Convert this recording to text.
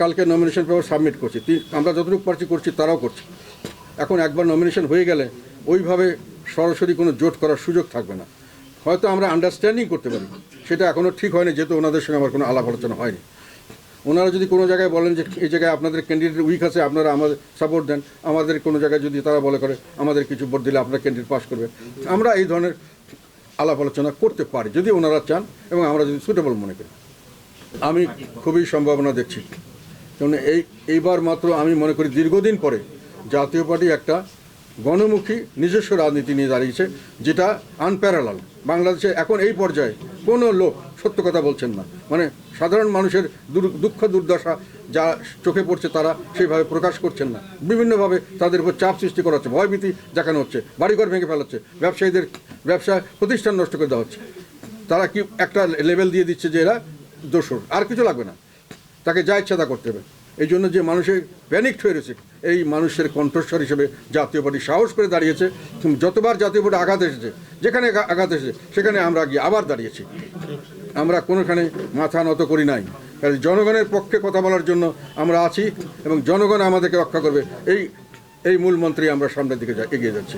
কালকে nomination paper submit করছি। আমরা যতটুকু পারছি করছি, তারাও করছি। এখন একবার নমিনেশন হয়ে গেলে ওইভাবে সরাসরি কোনো জোট করার সুযোগ থাকবে না। হয়তো আমরা আন্ডারস্ট্যান্ডিং করতে পারি। সেটা এখনও ঠিক হয়নি, যেহেতু ওনাদের সঙ্গে আমার কোনো আলাপ আলোচনা হয়নি। ওনারা যদি কোনো জায়গায় বলেন যে এই জায়গায় আপনাদের ক্যান্ডিডেট উইক আছে, আপনারা আমাদের সাপোর্ট দেন। আমাদের কোনো জায়গায় যদি তারা বলে করে, আমাদের কিছু ভোট দিলে আপনারা ক্যান্ডিডেট পাস করবে আমরা এই ধরনের আলাপ আলোচনা করতে পারি, যদি ওনারা চান এবং আমরা যদি সুটেবল মনে করি। আমি খুবই সম্ভাবনা দেখছি। কারণ এই, এইবার মাত্র আমি মনে করি দীর্ঘদিন পরে জাতীয় পার্টি একটা গণমুখী নিজস্ব রাজনীতি নিয়ে দাঁড়িয়েছে, যেটা আনপ্যারালাল বাংলাদেশে এখন এই পর্যায়ে কোনো লোক সত্য কথা বলছেন না। মানে সাধারণ মানুষের দুঃখ দুর্দশা যা চোখে পড়ছে তারা সেইভাবে প্রকাশ করছেন না। বিভিন্নভাবে তাদের উপর চাপ সৃষ্টি করা হচ্ছে, ভয়ভীতি দেখানো হচ্ছে, বাড়িঘর ভেঙে ফেলাচ্ছে ব্যবসায়ীদের, ব্যবসা প্রতিষ্ঠান নষ্ট করে দেওয়া হচ্ছে। তারা কি একটা লেভেল দিয়ে দিচ্ছে যে এরা দোষর? আর কিছু লাগবে না। তাকে যা ইচ্ছা তা করতে হবে। এই জন্য যে মানুষের প্যানিক হয়ে রয়েছে, এই মানুষের কণ্ঠস্বর হিসেবে জাতীয় পার্টি সাহস করে দাঁড়িয়েছে যতবার জাতীয় পার্টি আঘাত এসেছে, যেখানে আঘাত এসেছে, সেখানে আমরা গিয়ে আবার দাঁড়িয়েছি। আমরা কোনোখানে মাথা নত করি নাই। জনগণের পক্ষে কথা বলার জন্য আমরা আছি এবং জনগণ আমাদেরকে রক্ষা করবে। এই এই মূলমন্ত্রী আমরা সামনের দিকে এগিয়ে যাচ্ছি।